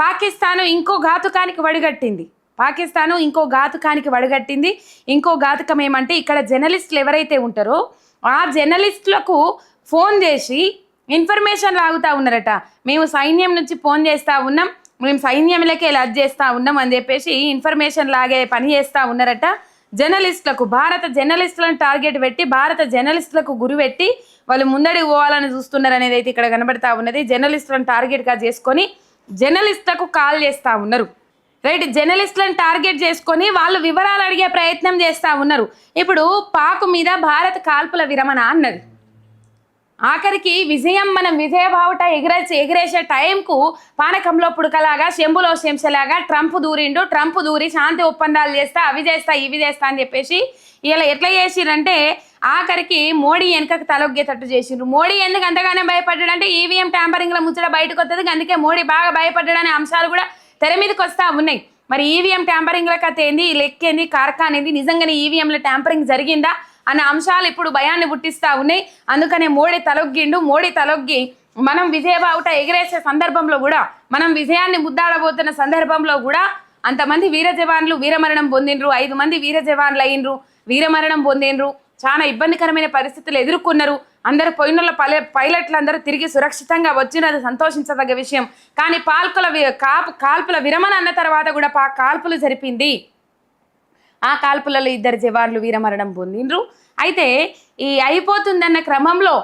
పాకిస్తాను ఇంకో ఘాతుకానికి వడిగట్టింది. పాకిస్తాను ఇంకో ఘాతుకానికి వడిగట్టింది. ఇంకో ఘాతుకం ఏమంటే ఇక్కడ జర్నలిస్టులు ఎవరైతే ఉంటారో ఆ జర్నలిస్టులకు ఫోన్ చేసి ఇన్ఫర్మేషన్ లాగుతా ఉన్నారట. మేము సైన్యం నుంచి ఫోన్ చేస్తా ఉన్నాం. మేము సైన్యంలోకి లజ్ చేస్తూ ఉన్నాం అని చెప్పేసి ఇన్ఫర్మేషన్ లాగే పని చేస్తా ఉన్నారట. జర్నలిస్టులకు భారత జర్నలిస్టులను టార్గెట్ పెట్టి భారత జర్నలిస్టులకు గురి పెట్టి వాళ్ళు ముందడికి పోవాలని చూస్తున్నారు అనేది అయితే ఇక్కడ కనబడతా ఉన్నది. జర్నలిస్టులను టార్గెట్గా చేసుకొని జర్నలిస్టులకు కాల్ చేస్తా ఉన్నారు. రైట్ జర్నలిస్టులను టార్గెట్ చేసుకొని వాళ్ళు వివరాలు అడిగే ప్రయత్నం చేస్తా ఉన్నారు. ఇప్పుడు పాకు మీద భారత్ కాల్పుల విరమణ అన్నది. ఆఖరికి విజయం మనం విజయబావుట ఎగిరే ఎగిరేసే టైంకు పానకంలో పుడకలాగా శంభులో శంసలాగా ట్రంప్ దూరిండు ట్రంప్ దూరి శాంతి ఒప్పందాలు చేస్తా అవి చేస్తా ఇవి చేస్తా అని చెప్పేసి ఇలా ఎట్లా చేసిరంటే ఆఖరికి మోడీ వెనకకు తలొగ్గేటట్టు చేసిండ్రు. మోడీ ఎందుకు అంతగానే భయపడ్డాడంటే ఈవీఎం ట్యాంపరింగ్ల ముచ్చట బయటకు వస్తుంది అందుకే మోడీ బాగా భయపడ్డాడనే అంశాలు కూడా తెర మీదకి వస్తా ఉన్నాయి. మరి ఈవీఎం ట్యాంపరింగ్ల కథ ఏంది? లెక్కేంది కార్ఖాన్ నిజంగానే ఈవీఎంల ట్యాంపరింగ్ జరిగిందా? అన్న అంశాలు ఇప్పుడు భయాన్ని పుట్టిస్తా ఉన్నాయి. అందుకనే మోడీ తలొగ్గిండు. మోడీ తలొగ్గి మనం విజయబావుట ఎగిరేసే సందర్భంలో కూడా మనం విజయాన్ని ముద్దాడబోతున్న సందర్భంలో కూడా అంతమంది వీర జవాన్లు వీరమరణం పొందిండ్రు. ఐదు మంది వీర జవాన్లు అయినరు వీరమరణం పొందిండ్రు. చాలా ఇబ్బందికరమైన పరిస్థితులు ఎదుర్కొన్నారు. అందరు పోయినోళ్ళ పలే పైలట్లు అందరూ తిరిగి సురక్షితంగా వచ్చినది సంతోషించదగ్గ విషయం. కానీ పాల్కుల కాపు కాల్పుల విరమణ అన్న తర్వాత కూడా పా కాల్పులు జరిపింది. ఆ కాల్పులలో ఇద్దరు జవాన్లు వీరమరణం పొందిండ్రు. అయితే ఈ అయిపోతుందన్న క్రమంలో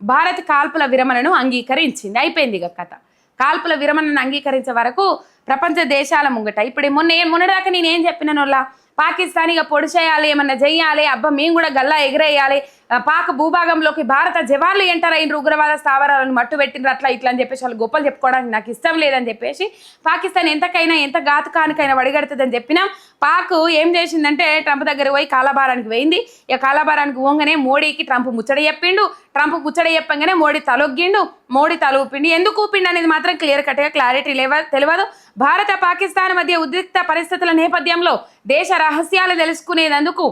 భారత్ కాల్పుల విరమణను అంగీకరించింది. అయిపోయింది ఇక కథ. కాల్పుల విరమణను అంగీకరించే వరకు ప్రపంచ దేశాల ముంగట. ఇప్పుడు మొన్న మొన్నదాకా నేనేం ఏం పాకిస్తాన్ ఇక పొడి చేయాలి ఏమన్నా చేయాలి అబ్బా మేము కూడా గల్లా ఎగిరేయాలి ఆ, పాక్ భూభాగంలోకి భారత జవాన్లు ఎంటర్ అయిన ఉగ్రవాద స్థావరాలను మట్టు పెట్టినరు అట్లా ఇట్లా అని చెప్పేసి వాళ్ళు గొప్పలు చెప్పుకోవడానికి నాకు ఇష్టం లేదని చెప్పేసి పాకిస్తాన్ ఎంతకైనా ఎంత ఘాతుకానికైనా వడిగడుతుందని చెప్పినా. పాక్ ఏం చేసిందంటే ట్రంప్ దగ్గర పోయి కాలాబారానికి పోయింది. ఇక కాలాబారానికి పోగానే మోడీకి ట్రంప్ ముచ్చట చెప్పిండు. ట్రంప్ ముచ్చట చెప్పంగానే మోడీ తలొగ్గిండు. మోడీ తల ఎందుకు ఊపిండి అనేది మాత్రం క్లియర్ కట్గా క్లారిటీ లేవ తెలియదు. భారత పాకిస్తాన్ మధ్య ఉద్రిక్త పరిస్థితుల నేపథ్యంలో దేశ రహస్యాలు తెలుసుకునేందుకు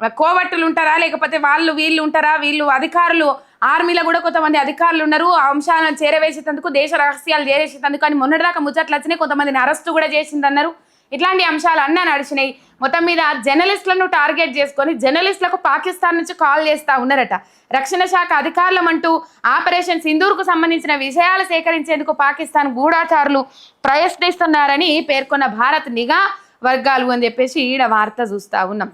కోవట్టులు ఉంటారా? లేకపోతే వాళ్ళు వీళ్ళు ఉంటారా? వీళ్ళు అధికారులు ఆర్మీలో కూడా కొంతమంది అధికారులు ఉన్నారు. ఆ అంశాలను చేరవేసేందుకు దేశ రహస్యాలు చేరేసేందుకు అని మొన్నటిదాకా ముచ్చట్లు వచ్చినాయి. కొంతమందిని అరెస్టు కూడా చేసిందన్నారు. ఇట్లాంటి అంశాలు అన్నీ నడిచినాయి. మొత్తం మీద జర్నలిస్టులను టార్గెట్ చేసుకొని జర్నలిస్టులకు పాకిస్తాన్ నుంచి కాల్ చేస్తా ఉన్నారట. రక్షణ శాఖ అధికారులం అంటూ ఆపరేషన్ సింధూర్కు సంబంధించిన విషయాలు సేకరించేందుకు పాకిస్తాన్ గూఢాచారులు ప్రయత్నిస్తున్నారని పేర్కొన్న భారత్ నిఘా వర్గాలు అని చెప్పేసి ఈడ వార్త చూస్తా ఉన్నాం.